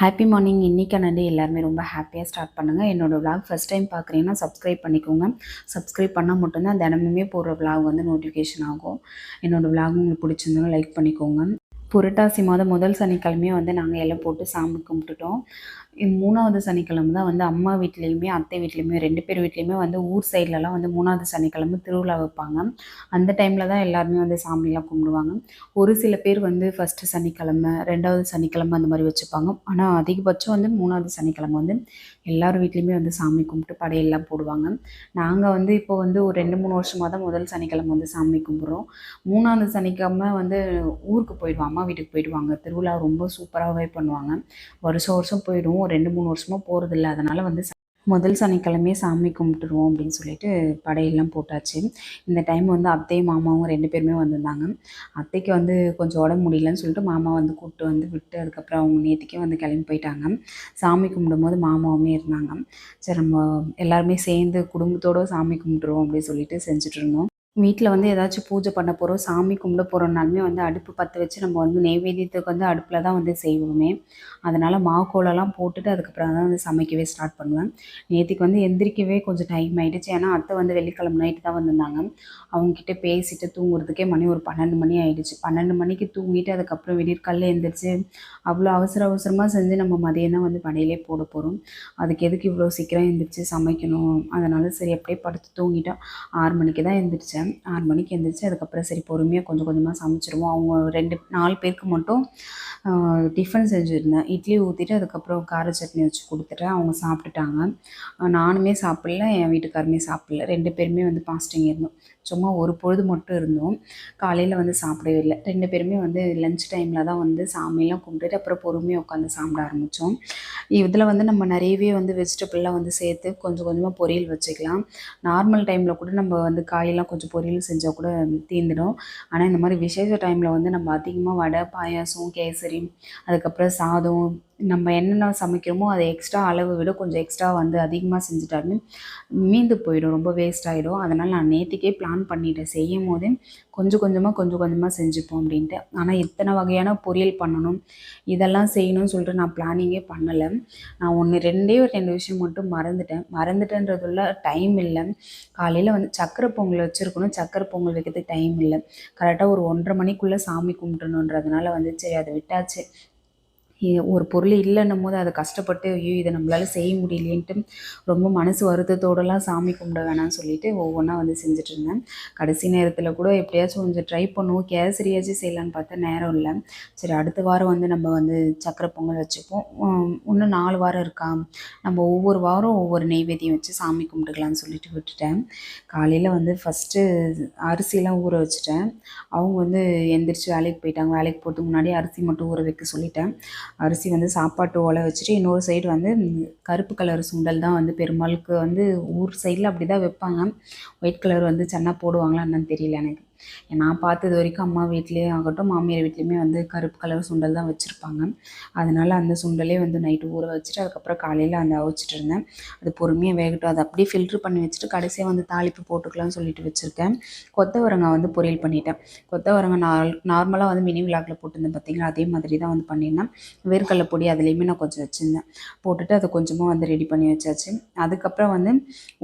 Happy morning இன்றைக்கான டே எல்லாருமே ரொம்ப ஹாப்பியாக ஸ்டார்ட் பண்ணுங்கள் என்னோடய விளாக் ஃபஸ்ட் டைம் பார்க்குறீங்கன்னா சப்ஸ்கிரைப் பண்ணிக்கோங்க. சப்ஸ்கிரைப் பண்ணால் மட்டும்தான் தினமுமே போடுற விளாக் வந்து நோட்டிஃபிகேஷன் ஆகும். என்னோடய விளாக் உங்களுக்கு பிடிச்சிருந்தா லைக் பண்ணிக்கோங்க. புரட்டாசி மாதம் முதல் சனிக்கிழமையே வந்து நாங்கள் எல்லாம் போட்டு சாமி கும்பிட்டுட்டோம். மூணாவது சனிக்கிழமை தான் வந்து அம்மா வீட்லேயுமே அத்தை வீட்லேயுமே ரெண்டு பேர் வீட்லேயுமே வந்து ஊர் சைட்லலாம் வந்து மூணாவது சனிக்கிழமை திருவிழா வைப்பாங்க. அந்த டைமில் தான் எல்லாருமே வந்து சாமியெல்லாம் கும்பிடுவாங்க. ஒரு சில பேர் வந்து ஃபஸ்ட்டு சனிக்கிழமை ரெண்டாவது சனிக்கிழமை அந்த மாதிரி வச்சுப்பாங்க. ஆனால் அதிகபட்சம் வந்து மூணாவது சனிக்கிழமை வந்து எல்லார் வீட்லேயுமே வந்து சாமி கும்பிட்டு படையெல்லாம் போடுவாங்க. நாங்கள் வந்து இப்போ வந்து ஒரு ரெண்டு மூணு வருஷமாக தான் முதல் சனிக்கிழமை வந்து சாமி கும்பிட்றோம். மூணாவது சனிக்கிழமை வந்து ஊருக்கு போயிடுவோம். அம்மா வீட்டுக்கு போயிடுவாங்க. திருவிழா ரொம்ப சூப்பராகவே பண்ணுவாங்க. வருஷம் வருஷம் போயிடுவோம். ஒரு ரெண்டு மூணு வருஷமாக போகிறதில்ல அதனால் வந்து முதல் சனிக்கிழமையே சாமி கும்பிட்டுருவோம் அப்படின்னு சொல்லிட்டு படையெல்லாம் போட்டாச்சு. இந்த டைம் வந்து அத்தையும் மாமாவும் ரெண்டு பேருமே வந்திருந்தாங்க. அத்தைக்கு வந்து கொஞ்சம் உடம்பு முடியலன்னு சொல்லிட்டு மாமா வந்து கூப்பிட்டு வந்து விட்டு அதுக்கப்புறம் அவங்க நேற்றுக்கே வந்து கிளம்பி போயிட்டாங்க. சாமி கும்பிடும்போது மாமாவுமே இருந்தாங்க. சரி நம்ம எல்லாருமே சேர்ந்து குடும்பத்தோடு சாமி கும்பிட்டுருவோம் அப்படின்னு சொல்லிட்டு செஞ்சுட்டு இருந்தோம். வீட்டில் வந்து ஏதாச்சும் பூஜை பண்ண போகிறோம் சாமி கும்பிட போகிறோம்னாலுமே வந்து அடுப்பு பற்ற வச்சு நம்ம வந்து நெய்வேத்தியத்துக்கு வந்து அடுப்பில் தான் வந்து செய்வோமே. அதனால் மாவு போட்டுட்டு அதுக்கப்புறம் தான் வந்து சமைக்கவே ஸ்டார்ட் பண்ணுவேன். நேற்றுக்கு வந்து எந்திரிக்கவே கொஞ்சம் டைம் ஆகிடுச்சு ஏன்னா அத்தை வந்து வெள்ளிக்கிழமை நைட்டு தான் வந்திருந்தாங்க. அவங்கக்கிட்ட பேசிட்டு தூங்குறதுக்கே மணி ஒரு பன்னெண்டு மணி ஆகிடுச்சு பன்னெண்டு மணிக்கு தூங்கிட்டு அதுக்கப்புறம் விடியற்காலைல எழுந்திரிச்சு அவ்வளோ அவசர அவசரமாக செஞ்சு நம்ம மதியம் தான் வந்து படையிலே போட போகிறோம் அதுக்கு எதுக்கு இவ்வளோ சீக்கிரம் எழுந்திரிச்சு சமைக்கணும்? அதனால் சரி அப்படியே படுத்து தூங்கிட்டோம் ஆறு மணிக்கு தான் எழுந்திரிச்சேன் எந்திரிச்சேன். ஆறு மணிக்கு எந்திரிச்சு அதுக்கப்புறம் சரி பொறுமையாக கொஞ்சம் கொஞ்சமாக சமைச்சிருவோம். அவங்க ரெண்டு நாலு பேருக்கு மட்டும் டிஃபன் செஞ்சுருந்தேன். இட்லி ஊற்றிட்டு அதுக்கப்புறம் கார சட்னி வச்சு கொடுத்துட்டேன். அவங்க சாப்பிட்டுட்டாங்க. நானுமே சாப்பிடல என் வீட்டுக்காருமே சாப்பிடல. ரெண்டு பேருமே வந்து பாஸ்டிங் இருந்தோம். சும்மா ஒரு பொழுது மட்டும் இருந்தோம். காலையில் வந்து சாப்பிடவே இல்லை. ரெண்டு பேருமே வந்து லஞ்ச் டைமில் தான் வந்து சாமியெல்லாம் கும்பிட்டுட்டு அப்புறம் பொறுமையாக உட்காந்து சாப்பிட ஆரம்பித்தோம் இதில் வந்து நம்ம நிறையவே வந்து வெஜிடபிள்லாம் வந்து சேர்த்து கொஞ்சம் கொஞ்சமாக பொரியல் வச்சுக்கலாம். நார்மல் டைமில் கூட நம்ம வந்து காயெல்லாம் கொஞ்சம் பொரியல் செஞ்சால் கூட தீந்துடும் ஆனால் இந்த மாதிரி விசேஷ டைமில் வந்து நம்ம அதிகமாக வடை பாயாசம் கேசரி அதுக்கப்புறம் சாதம் நம்ம என்னென்ன சமைக்கிறோமோ அதை எக்ஸ்ட்ரா அளவை விட கொஞ்சம் எக்ஸ்ட்ரா வந்து அதிகமாக செஞ்சுட்டாருன்னு மீந்து போயிடும் ரொம்ப வேஸ்ட் ஆகிடும் அதனால் நான் நேற்றுக்கே பிளான் பண்ணிவிட்டேன் செய்யும் போதே கொஞ்சம் கொஞ்சமாக கொஞ்சம் கொஞ்சமாக செஞ்சுப்போம் அப்படின்ட்டு. ஆனால் இத்தனை வகையான பொரியல் பண்ணணும் இதெல்லாம் செய்யணும்னு சொல்லிட்டு நான் பிளானிங்கே பண்ணலை. நான் ஒன்று ரெண்டே ஒரு ரெண்டு விஷயம் மட்டும் மறந்துட்டேன். மறந்துட்டேன்றதுள்ள டைம் இல்லை. காலையில் வந்து சக்கரை பொங்கல் வச்சுருக்கணும். சக்கரை பொங்கல் வைக்கிறதுக்கு டைம் இல்லை. கரெக்டாக ஒரு ஒன்றரை மணிக்குள்ளே சாமி கும்பிட்டணுன்றதுனால வந்து சரி அதை விட்டாச்சு. ஒரு பொருள் இல்லைன்னும் போது அதை கஷ்டப்பட்டு ஐயோ இதை நம்மளால் செய்ய முடியலேன்ட்டு ரொம்ப மனசு வருத்தத்தோடலாம் சாமி கும்பிட வேணாம்னு சொல்லிட்டு ஒவ்வொன்றா வந்து செஞ்சுட்டு இருந்தேன். கடைசி நேரத்தில் கூட எப்படியாச்சும் கொஞ்சம் ட்ரை பண்ணுவோம். கேசரியாச்சும் செய்யலான்னு பார்த்தா நேரம் இல்லை. சரி அடுத்த வாரம் வந்து நம்ம வந்து சக்கரை பொங்கல் வச்சுப்போம். இன்னும் நாலு வாரம் இருக்கா? நம்ம ஒவ்வொரு வாரம் ஒவ்வொரு நெய்வேத்தியம் வச்சு சாமி கும்பிட்டுக்கலாம்னு சொல்லிட்டு விட்டுட்டேன். காலையில் வந்து ஃபஸ்ட்டு அரிசிலாம் ஊற வச்சுட்டேன். அவங்க வந்து எந்திரிச்சு வேலைக்கு போயிட்டாங்க. வேலைக்கு போகிறதுக்கு முன்னாடி அரிசி மட்டும் ஊற வைக்க சொல்லிட்டேன். அரிசி வந்து சாப்பாட்டு ஓலை வச்சுட்டு இன்னொரு சைடு வந்து கருப்பு கலர் சுண்டல் தான் வந்து பெருமாளுக்கு வந்து ஊர் சைடில் அப்படி தான் வைப்பாங்க. ஒயிட் கலர் வந்து சென்னா போடுவாங்களா தெரியல எனக்கு. நான் பார்த்தது வரைக்கும் அம்மா வீட்லேயே ஆகட்டும் மாமியார் வீட்லேயுமே வந்து கருப்பு கலர் சுண்டல் தான் வச்சுருப்பாங்க. அதனால் அந்த சுண்டலே வந்து நைட்டு ஊற வச்சுட்டு அதுக்கப்புறம் காலையில் அந்த அவிச்சிட்டு இருந்தேன். அது பொறுமையாக வேகட்டும். அதை அப்படியே ஃபில்ட்ரு பண்ணி வச்சுட்டு கடைசியாக வந்து தாளிப்பு போட்டுக்கலாம்னு சொல்லிட்டு வச்சுருக்கேன். கொத்தவரங்காய் வந்து பொரியல் பண்ணிட்டேன். கொத்தவரங்காய் நார் நார்மலாக வந்து மினி விழாக்கில் போட்டிருந்தேன் பார்த்தீங்களா அதே மாதிரி தான் வந்து பண்ணியிருந்தேன். வேர்க்கடலை பொடி அதுலேயுமே நான் கொஞ்சம் வச்சுருந்தேன். போட்டுட்டு அதை கொஞ்சமாக வந்து ரெடி பண்ணி வச்சாச்சு. அதுக்கப்புறம் வந்து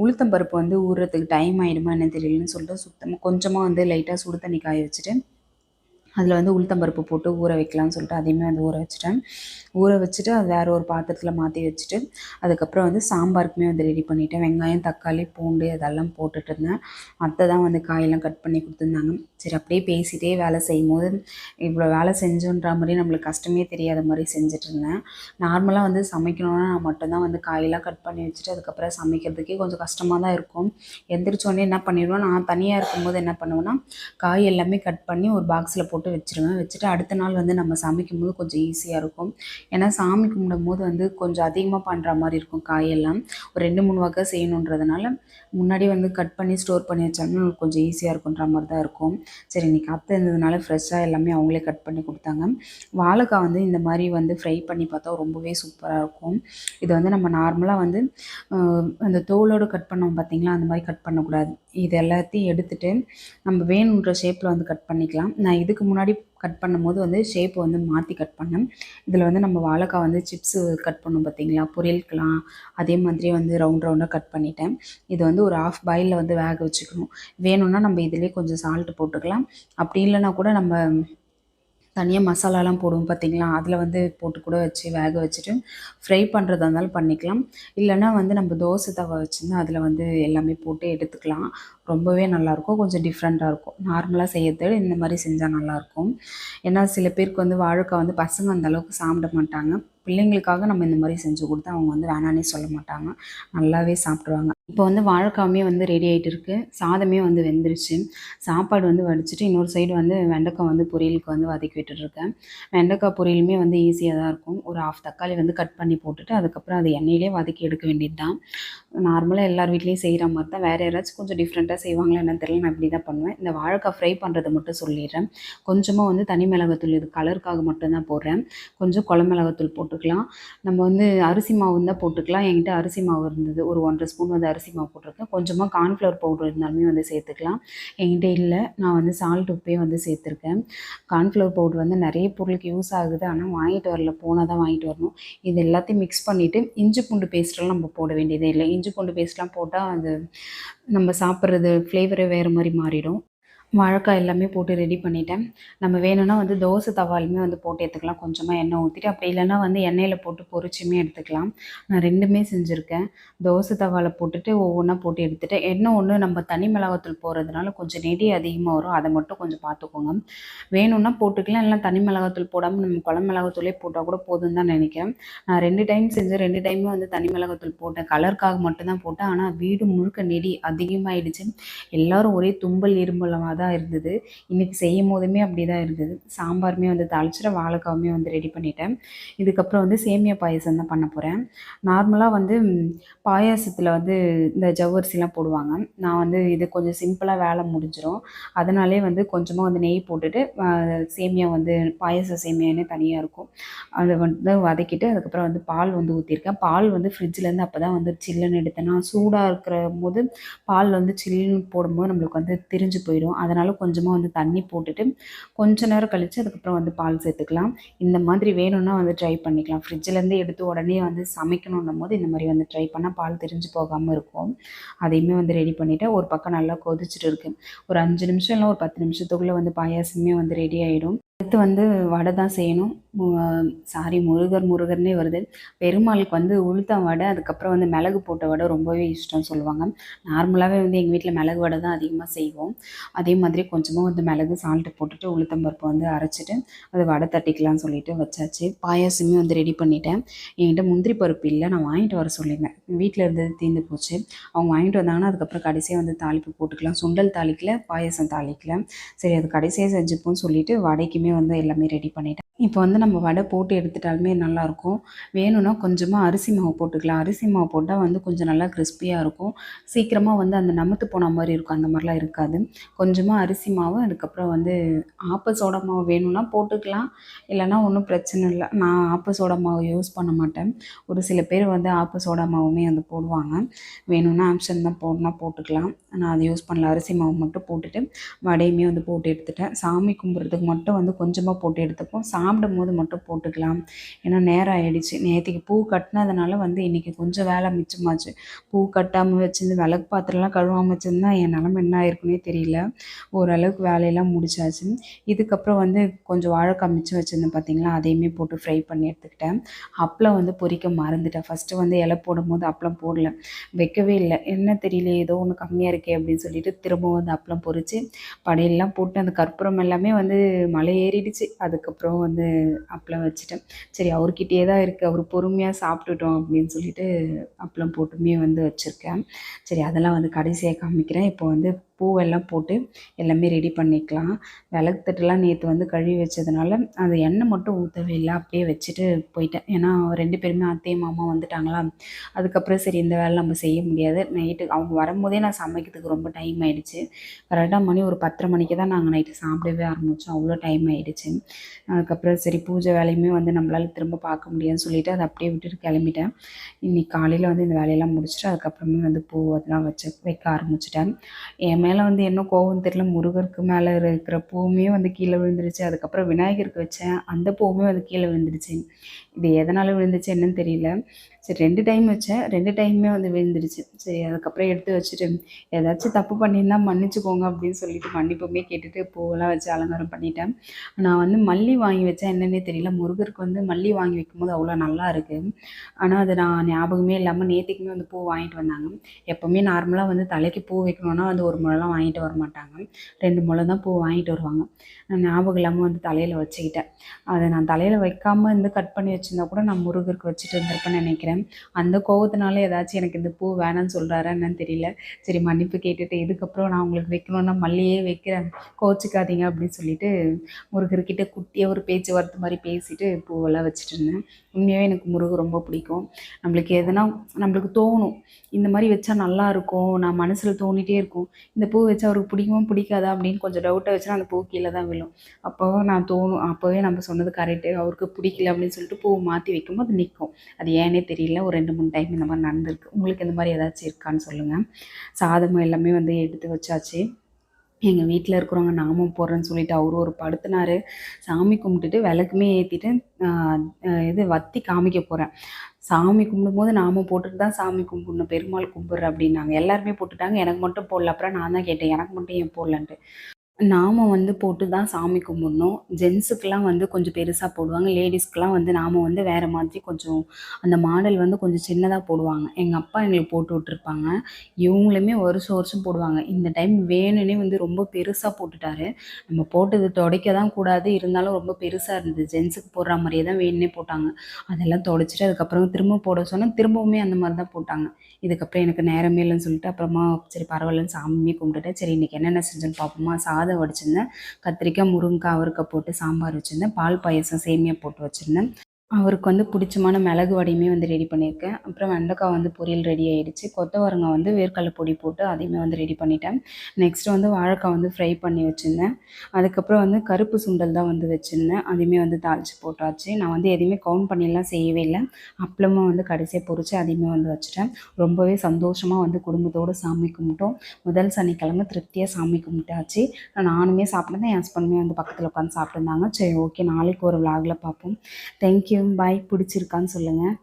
உளுத்தம்பருப்பு வந்து ஊறுறதுக்கு டைம் ஆகிடுமா என்ன தெரியலன்னு சொல்லிட்டு சுத்தமாக கொஞ்சமாக வந்து லைட் லைட்டாக சுடு தண்ணி காய வச்சுட்டு அதில் வந்து உளுத்தம்பருப்பு போட்டு ஊற வைக்கலாம்னு சொல்லிட்டு அதையுமே வந்து ஊற வச்சுட்டேன். ஊற வச்சுட்டு அது வேறு ஒரு பாத்திரத்தில் மாற்றி வச்சுட்டு அதுக்கப்புறம் வந்து சாம்பாருக்குமே வந்து ரெடி பண்ணிட்டேன். வெங்காயம் தக்காளி பூண்டு அதெல்லாம் போட்டுட்டு இருந்தேன். அத்தை தான் வந்து காயெல்லாம் கட் பண்ணி கொடுத்துருந்தாங்க. சரி அப்படியே பேசிகிட்டே வேலை செய்யும் போது இவ்வளோ வேலை செஞ்சோன்ற மாதிரி நம்மளுக்கு கஷ்டமே தெரியாத மாதிரி செஞ்சுட்டு இருந்தேன். நார்மலாக வந்து சமைக்கணும்னா நான் மட்டும்தான் வந்து காயெல்லாம் கட் பண்ணி வச்சுட்டு அதுக்கப்புறம் சமைக்கிறதுக்கே கொஞ்சம் கஷ்டமாக தான் இருக்கும். எந்திரிச்சோடனே என்ன பண்ணிடுவோம்? நான் தனியாக இருக்கும்போது என்ன பண்ணுவேன்னா காய் எல்லாமே கட் பண்ணி ஒரு பாக்ஸில் போட்டு வச்சுருவேன் வச்சுட்டு அடுத்த நாள் வந்து நம்ம சமைக்கும் போது கொஞ்சம் ஈஸியாக இருக்கும். ஏன்னா சாமி கும்பிடும் போது வந்து கொஞ்சம் அதிகமாக பண்ணுற மாதிரி இருக்கும் காயெல்லாம். ஒரு ரெண்டு மூணு வகை செய்யணுன்றதுனால முன்னாடி வந்து கட் பண்ணி ஸ்டோர் பண்ணி வச்சாலும் கொஞ்சம் ஈஸியாக இருக்குன்ற மாதிரி தான் இருக்கும். சரி இன்னைக்கு அத்தை இருந்ததுனால ஃப்ரெஷ்ஷாக எல்லாமே அவங்களே கட் பண்ணி கொடுத்தாங்க. வாழைக்காய் வந்து இந்த மாதிரி வந்து ஃப்ரை பண்ணி பார்த்தா ரொம்பவே சூப்பராக இருக்கும். இது வந்து நம்ம நார்மலாக வந்து அந்த தோலோடு கட் பண்ணோம் பார்த்தீங்களா? அந்த மாதிரி கட் பண்ணக்கூடாது. இது எல்லாத்தையும் எடுத்துகிட்டு நம்ம வேணுன்ற ஷேப்பில் வந்து கட் பண்ணிக்கலாம். நான் இதுக்கு முன்னாடி முன்னாடி கட் பண்ணும்போது வந்து ஷேப் வந்து மாற்றி கட் பண்ணேன். இதில் வந்து நம்ம வாழைக்காய் வந்து சிப்ஸு கட் பண்ணோம் பார்த்தீங்களா? பொரியலுக்கெலாம் அதே மாதிரி வந்து ரவுண்ட் ரவுண்டாக கட் பண்ணிட்டேன். இது வந்து ஒரு ஆஃப் பாயிலில் வந்து வேக வச்சுக்கணும். வேணும்னா நம்ம இதிலே கொஞ்சம் சால்ட் போட்டுக்கலாம். அப்படி இல்லைன்னா கூட நம்ம தனியாக மசாலாலாம் போடுவோம் பார்த்தீங்களா அதில் வந்து போட்டு கூட வச்சு வேக வச்சுட்டு ஃப்ரை பண்ணுறதா இருந்தாலும் பண்ணிக்கலாம். இல்லைன்னா வந்து நம்ம தோசை தவா வச்சுருந்தா அதில் வந்து எல்லாமே போட்டு எடுத்துக்கலாம். ரொம்பவே நல்லாயிருக்கும். கொஞ்சம் டிஃப்ரெண்ட்டாக இருக்கும். நார்மலாக செய்யறது இந்த மாதிரி செஞ்சால் நல்லாயிருக்கும். ஏன்னா சில பேருக்கு வந்து வாழைக்காய் வந்து பசங்க அந்த அளவுக்கு சாப்பிட மாட்டாங்க. பிள்ளைங்களுக்காக நம்ம இந்த மாதிரி செஞ்சு கொடுத்தா அவங்க வந்து வேணான்னே சொல்ல மாட்டாங்க. நல்லாவே சாப்பிட்ருவாங்க இப்போ வந்து வாழைக்காவுமே வந்து ரெடி ஆகிட்டு இருக்குது சாதமே வந்து வெந்துருச்சு. சாப்பாடு வந்து வடிச்சிட்டு இன்னொரு சைடு வந்து வெண்டைக்காய் வந்து பொரியலுக்கு வந்து வதக்கி விட்டுட்ருக்கேன் வெண்டைக்காய் பொரியலுமே வந்து ஈஸியாக தான் இருக்கும். ஒரு ஆஃப் தக்காளி வந்து கட் பண்ணி போட்டுட்டு அதுக்கப்புறம் அது எண்ணெயிலே வதக்கி எடுக்க வேண்டியது தான் நார்மலாக எல்லார் வீட்லேயும் செய்கிற மாதிரி தான். வேறு யாராச்சும் கொஞ்சம் டிஃப்ரெண்ட்டாக செய்வாங்களா என்னன்னு தெரியல. நான் இப்படி தான் பண்ணுவேன். இந்த வாழைக்காய் ஃப்ரை பண்ணுறதை மட்டும் சொல்லிடுறேன். கொஞ்சமாக வந்து தனி மிளகாத்தூள் இது கலருக்காக மட்டும்தான் போடுறேன். கொஞ்சம் குழம்பு போட்டு போட்டுக்கலாம். நம்ம வந்து அரிசி மாவு இருந்தால் போட்டுக்கலாம். என்கிட்ட அரிசி மாவு இருந்தது. ஒரு ஒன்றரை ஸ்பூன் வந்து அரிசி மாவு போட்டிருக்கேன். கொஞ்சமாக கார்ன்ஃப்ளவர் பவுடர் இருந்தாலுமே வந்து சேர்த்துக்கலாம். என்கிட்ட இல்லை. நான் வந்து சால்ட் உப்பே வந்து சேர்த்துருக்கேன். கார்ன்ஃப்ளவர் பவுடர் வந்து நிறைய பொருளுக்கு யூஸ் ஆகுது. ஆனால் வாங்கிட்டு வரல. போனால் தான் வாங்கிட்டு வரணும். இது எல்லாத்தையும் மிக்ஸ் பண்ணிவிட்டு இஞ்சி பூண்டு பேஸ்ட்டெல்லாம் நம்ம போட வேண்டியதே இல்லை. இஞ்சி பூண்டு பேஸ்ட்லாம் போட்டால் அது நம்ம சாப்பிட்றது ஃப்ளேவரே வேறு மாதிரி மாறிடும். வாழைக்காய் எல்லாமே போட்டு ரெடி பண்ணிட்டேன். நம்ம வேணும்னா வந்து தோசை தவாலுமே வந்து போட்டு எடுத்துக்கலாம். கொஞ்சமாக எண்ணெய் ஊற்றிட்டு அப்படி இல்லைன்னா வந்து எண்ணெயில் போட்டு பொரிச்சுமே எடுத்துக்கலாம். நான் ரெண்டுமே செஞ்சுருக்கேன். தோசை தவாலை போட்டுட்டு ஒவ்வொன்றா போட்டு எடுத்துகிட்டு எண்ணெய் ஒன்று நம்ம தனி மிளகாத்தூள் போடுறதுனால கொஞ்சம் நெடி அதிகமாக வரும். அதை மட்டும் கொஞ்சம் பார்த்துக்கோங்க. வேணும்னா போட்டுக்கலாம். இல்லை தனி மிளகாத்தூள் போடாமல் நம்ம குழம்பு மிளகாத்தூளே போட்டால் கூட போதும் தான் நினைக்கிறேன். நான் ரெண்டு டைம் செஞ்சேன். ரெண்டு டைமும் வந்து தனி மிளகாத்தூள் போட்டேன். கலருக்காக மட்டும்தான் போட்டேன். ஆனால் வீடு முழுக்க நெடி அதிகமாகிடுச்சு எல்லோரும் ஒரே தும்பல் இரும்பலமாக தான் இருந்தது. இன்றைக்கி செய்யும் போதுமே அப்படி தான் இருந்தது சாம்பாருமே வந்து தாளிச்சிட வாழைக்காவுமே வந்து ரெடி பண்ணிட்டேன். இதுக்கப்புறம் வந்து சேமியா பாயசம் தான் பண்ண போகிறேன் நார்மலாக வந்து பாயாசத்தில் வந்து இந்த ஜவ்வரிசிலாம் போடுவாங்க. நான் வந்து இது கொஞ்சம் சிம்பிளாக வேலை முடிஞ்சிடும் அதனாலே வந்து கொஞ்சமாக வந்து நெய் போட்டுட்டு சேமியா வந்து பாயச சேமியானே தனியாக இருக்கும். அதை வந்து வதக்கிட்டு அதுக்கப்புறம் வந்து பால் வந்து ஊற்றிருக்கேன் பால் வந்து ஃப்ரிட்ஜ்லேருந்து அப்போ தான் வந்து சில்லுன்னு எடுத்தேன். நான் சூடாக இருக்கிற போது பால் வந்து சில்லுன்னு போடும்போது நம்மளுக்கு வந்து திரிஞ்சு போயிடும். அதனால் கொஞ்சமாக வந்து தண்ணி போட்டுட்டு கொஞ்ச நேரம் கழித்து அதுக்கப்புறம் வந்து பால் சேர்த்துக்கலாம். இந்த மாதிரி வேணும்னா வந்து ட்ரை பண்ணிக்கலாம். ஃப்ரிட்ஜிலேருந்து எடுத்து உடனே வந்து சமைக்கணுன்னும் போது இந்த மாதிரி வந்து ட்ரை பண்ணால் பால் தெரிஞ்சு போகாமல் இருக்கும். அதையுமே வந்து ரெடி பண்ணிவிட்டு ஒரு பக்கம் நல்லா கொதிச்சுட்டு இருக்குது ஒரு அஞ்சு நிமிஷம் இல்லை ஒரு பத்து நிமிஷத்துக்குள்ளே வந்து பாயாசமே வந்து ரெடி ஆகிடும் அடுத்து வந்து வடை தான் செய்யணும். சாரி முருகர் முருகர்னே வருது. பெருமாளுக்கு வந்து உளுத்தம் வடை அதுக்கப்புறம் வந்து மிளகு போட்ட வடை ரொம்பவே இஷ்டம் சொல்லுவாங்க. நார்மலாகவே வந்து எங்கள் வீட்டில் மிளகு வடை தான் அதிகமாக செய்வோம். அதே மாதிரி கொஞ்சமாக வந்து மிளகு சால்ட்டு போட்டுட்டு உளுத்தம் பருப்பு வந்து அரைச்சிட்டு அது வடை தட்டிக்கலாம்னு சொல்லிட்டு வச்சாச்சு. பாயாசமே வந்து ரெடி பண்ணிட்டேன். என்கிட்ட முந்திரி பருப்பு இல்லை நான் வாங்கிட்டு வர சொல்லியிருந்தேன். வீட்டில் இருந்தது தீர்ந்து போச்சு. அவங்க வாங்கிட்டு வந்தாங்கன்னா அதுக்கப்புறம் கடைசியாக வந்து தாளிப்பு போட்டுக்கலாம். சுண்டல் தாளிக்கல பாயசம் தாளிக்கல. சரி அது கடைசியாக செஞ்சுப்போம்னு சொல்லிட்டு வடைக்குமே வந்து எல்லாமே ரெடி பண்ணிட்டேன். இப்போ வந்து நம்ம வடை போட்டு எடுத்துட்டாலுமே நல்லாயிருக்கும். வேணும்னா கொஞ்சமாக அரிசி மாவு போட்டுக்கலாம். அரிசி மாவு போட்டால் வந்து கொஞ்சம் நல்லா கிறிஸ்பியாக இருக்கும். சீக்கிரமாக வந்து அந்த நமத்து போன மாதிரி இருக்கும். அந்த மாதிரிலாம் இருக்காது. கொஞ்சமாக அரிசி மாவு அதுக்கப்புறம் வந்து ஆப்ப சோடா மாவு வேணும்னா போட்டுக்கலாம். இல்லைனா ஒன்றும் பிரச்சனை இல்லை. நான் ஆப்ப சோடா மாவு யூஸ் பண்ண மாட்டேன். ஒரு சில பேர் வந்து ஆப்ப சோடா மாவுமே வந்து போடுவாங்க. வேணும்னா ஆப்ஷன் தான் போடனா போட்டுக்கலாம். நான் அதை யூஸ் பண்ணல. அரிசி மாவு மட்டும் போட்டுட்டு வடையுமே வந்து போட்டு எடுத்துட்டேன். சாமி கும்பிட்றதுக்கு மட்டும் வந்து கொஞ்சமாக போட்டு எடுத்துப்போம். சாப்பிடும் போது மட்டும் போட்டுக்கலாம். ஏன்னா நேரம் ஆகிடுச்சு நேற்றுக்கு பூ கட்டினதுனால வந்து இன்றைக்கி கொஞ்சம் வேலை மிச்சமாச்சு. பூ கட்டாமல் வச்சிருந்து விளக்கு பாத்திரம்லாம் கழுவாமல் வச்சுருந்தா என் நிலம என்ன ஆயிருக்குன்னே தெரியல. ஓரளவுக்கு வேலையெல்லாம் முடிச்சாச்சு. இதுக்கப்புறம் வந்து கொஞ்சம் வாழைக்காய் மிச்சம் வச்சுருந்தேன் பார்த்தீங்களா அதையுமே போட்டு ஃப்ரை பண்ணி எடுத்துக்கிட்டேன். அப்பளம் வந்து பொறிக்க மறந்துட்டேன். ஃபஸ்ட்டு வந்து இலை போடும்போது அப்பளம் போடல. வைக்கவே இல்லை. என்ன தெரியல ஏதோ ஒன்று கம்மியாக இருக்கே அப்படின்னு சொல்லிட்டு திரும்ப வந்து அப்பளம் பொரித்து படையெல்லாம் போட்டு அந்த கற்பூரம் எல்லாமே வந்து மலை ஏறிடுச்சு. அதுக்கப்புறம் வந்து அப்பளம் வச்சுட்டேன். சரி அவர்கிட்டயே தான் இருக்குது அவர் பொறுமையாக சாப்பிட்டுட்டோம் அப்படின்னு சொல்லிட்டு அப்பளம் போட்டுமே வந்து வச்சுருக்கேன். சரி அதெல்லாம் வந்து கடைசியாக காமிக்கிறேன். இப்போ வந்து பூவெல்லாம் போட்டு எல்லாமே ரெடி பண்ணிக்கலாம். விளக்கு தட்டுலாம் நேற்று வந்து கழுவி வச்சதுனால அந்த எண்ணெய் மட்டும் ஊற்றவே இல்லை அப்படியே வச்சுட்டு போயிட்டேன். ஏன்னா ரெண்டு பேருமே அத்தையும் மாமா வந்துட்டாங்களா? அதுக்கப்புறம் சரி இந்த வேலை நம்ம செய்ய முடியாது. நைட்டு அவங்க வரும்போதே நான் சமைக்கிறதுக்கு ரொம்ப டைம் ஆகிடுச்சு கரெக்டாக மணி ஒரு பத்தரை மணிக்கு தான் நாங்கள் நைட்டு சாப்பிடவே ஆரம்பித்தோம் அவ்வளோ டைம் ஆகிடுச்சு அதுக்கப்புறம் சரி பூஜை வேலையுமே வந்து நம்மளால் திரும்ப பார்க்க முடியாதுன்னு சொல்லிவிட்டு அதை அப்படியே விட்டுட்டு கிளம்பிட்டேன். இன்றைக்கி காலையில் வந்து இந்த வேலையெல்லாம் முடிச்சுட்டு அதுக்கப்புறமே வந்து பூ அதெல்லாம் வச்சு வைக்க ஆரம்பிச்சிட்டேன். என் மேலே வந்து என்ன கோவம் தெரியல. முருகருக்கு மேலே இருக்கிற பூவுமே வந்து கீழே விழுந்துருச்சு. அதுக்கப்புறம் விநாயகருக்கு வச்சேன். அந்த பூவுமே வந்து கீழே விழுந்துருச்சு. இது எதனால் விழுந்துச்சு என்னன்னு தெரியல. சரி ரெண்டு டைம் வச்சேன். ரெண்டு டைமுமே வந்து விழுந்துருச்சு. சரி அதுக்கப்புறம் எடுத்து வச்சுட்டு ஏதாச்சும் தப்பு பண்ணியிருந்தால் மன்னிச்சுக்கோங்க அப்படின்னு சொல்லிட்டு மன்னிப்புமே கேட்டுட்டு பூவெல்லாம் வச்சு அலங்காரம் பண்ணிட்டேன். நான் வந்து மல்லி வாங்கி வச்சேன் என்னன்னே தெரியல. முருகருக்கு வந்து மல்லி வாங்கி வைக்கும்போது அவ்வளோ நல்லா இருக்குது ஆனால் அது நான் ஞாபகமே இல்லாமல் நேற்றுக்குமே வந்து பூ வாங்கிட்டு வந்தாங்க. எப்போவுமே நார்மலாக வந்து தலைக்கு பூ வைக்கணுன்னா வந்து ஒரு முளைலாம் வாங்கிட்டு வர மாட்டாங்க. ரெண்டு முளை தான் பூ வாங்கிட்டு வருவாங்க. நான் ஞாபகம் இல்லாமல் வந்து தலையில் வச்சுக்கிட்டேன். அதை நான் தலையில் வைக்காமல் இருந்து கட் பண்ணி வச்சுருந்தா கூட நான் முருகருக்கு வச்சுட்டு இருந்திருப்பேன்னு நினைக்கிறேன். அந்த கோவத்தினால ஏதாச்சும் எனக்கு இந்த பூ வேணாம்னு சொல்கிறாரா என்னன்னு தெரியல. சரி மன்னிப்பு கேட்டுட்டு இதுக்கப்புறம் நான் உங்களுக்கு வைக்கணுன்னா மல்லியே வைக்கிறேன். கோச்சிக்காதீங்க அப்படின்னு சொல்லிட்டு முருகர்கிட்ட குட்டியாக ஒரு பேச்சுவார்த்தை மாதிரி பேசிட்டு பூவெல்லாம் வச்சுட்டு இருந்தேன். உண்மையாகவே எனக்கு முருகர் ரொம்ப பிடிக்கும். நம்மளுக்கு எதுனா நம்மளுக்கு தோணும். இந்த மாதிரி வச்சா நல்லா இருக்கும். நான் மனசில் தோணிட்டே இருக்கும். இந்த பூ வச்சா அவருக்கு பிடிக்குமா பிடிக்காதா அப்படின்னு கொஞ்சம் டவுட்டை வச்சுன்னா அந்த பூ கீழே தான் விழும். அப்போ நான் தோணும். அப்போவே நம்ம சொன்னது கரெக்டு அவருக்கு பிடிக்கல அப்படின்னு சொல்லிட்டு பூ மாற்றி வைக்கும்போது அது நிற்கும் அது ஏனே தெரியல. ஒரு ரெண்டு மூணு டைம் இந்த மாதிரி நடந்திருக்கு. உங்களுக்கு இந்த மாதிரி ஏதாச்சும் இருக்கான்னு சொல்லுங்கள் சாதம் எல்லாமே வந்து எடுத்து வச்சாச்சு. எங்கள் வீட்டில் இருக்கிறவங்க நாமம் போடுறேன்னு சொல்லிட்டு அவரும் ஒரு படுத்தினாரு. சாமி கும்பிட்டுட்டு விளக்குமே ஏற்றிட்டு இது வத்தி காமிக்க போகிறேன் சாமி கும்பிடும்போது நாமம் போட்டுட்டு தான் சாமி கும்பிடணும். பெருமாள் கும்பிட்ற அப்படின்னாங்க எல்லாருமே போட்டுட்டாங்க. எனக்கு மட்டும் போடல. அப்புறம் நான் தான் கேட்டேன். எனக்கு மட்டும் ஏன் போடலன்ட்டு. நாம வந்து போட்டு தான் சாமி கும்பிட்ணும். ஜென்ஸுக்கெலாம் வந்து கொஞ்சம் பெருசாக போடுவாங்க. லேடிஸ்க்கெலாம் வந்து நாம் வந்து வேறு மாதிரி கொஞ்சம் அந்த மாடல் வந்து கொஞ்சம் சின்னதாக போடுவாங்க. எங்கள் அப்பா எங்களுக்கு போட்டு விட்ருப்பாங்க இவங்களுமே வருஷம் வருஷம் போடுவாங்க. இந்த டைம் வேணும்னே வந்து ரொம்ப பெருசாக போட்டுட்டாரு. நம்ம போட்டது துடைக்க தான் கூடாது. இருந்தாலும் ரொம்ப பெருசாக இருந்தது. ஜென்ஸுக்கு போடுற மாதிரியே தான் வேணுன்னே போட்டாங்க. அதெல்லாம் துடைச்சிட்டு அதுக்கப்புறம் திரும்ப போட சொன்னால் திரும்பவுமே அந்த மாதிரி தான் போட்டாங்க. இதுக்கப்புறம் எனக்கு நேரமே இல்லைன்னு சொல்லிட்டு அப்புறமா சரி பரவாயில்லன்னு சாமியே கும்பிட்டுட்டேன். சரி இன்றைக்கி என்னென்ன செஞ்சேன்னு பார்ப்போமா? சாதம் வடிச்சிருந்தேன். கத்திரிக்காய் முருங்கைக்காய் அவரைக்காய் போட்டு சாம்பார் வச்சுருந்தேன். பால் பாயசம் சேமியா போட்டு வச்சுருந்தேன். அவருக்கு வந்து பிடிச்சமான மிளகு வடையுமே வந்து ரெடி பண்ணியிருக்கேன். அப்புறம் வெண்டைக்காய் வந்து பொரியல் ரெடி ஆகிடுச்சு கொத்தவரங்காய் வந்து வேர்க்கடலை பொடி போட்டு அதையுமே வந்து ரெடி பண்ணிட்டேன். நெக்ஸ்ட்டு வந்து வாழைக்காய் வந்து ஃப்ரை பண்ணி வச்சுருந்தேன். அதுக்கப்புறம் வந்து கருப்பு சுண்டல் தான் வந்து வச்சுருந்தேன். அதையுமே வந்து தாளித்து போட்டாச்சு. நான் வந்து எதையுமே கவுண்ட் பண்ணிலாம் செய்யவே இல்லை. அப்பளமும் வந்து கடைசியாக பொறிச்சு அதையுமே வந்து வச்சுட்டேன். ரொம்பவே சந்தோஷமாக வந்து குடும்பத்தோடு சாமி கும்பிட்டோம். முதல் சனிக்கிழமை திருப்தியாக சாமி கும்பிட்டாச்சு. நானுமே சாப்பிட்டேன். என் ஹஸ்பண்டுமே வந்து பக்கத்தில் உட்காந்து சாப்பிட்டுருந்தாங்க. சரி ஓகே நாளைக்கு ஒரு விளாகில் பார்ப்போம். தேங்க்யூ பாய் பிடிச்சிருக்கான்னு சொல்லுங்கள்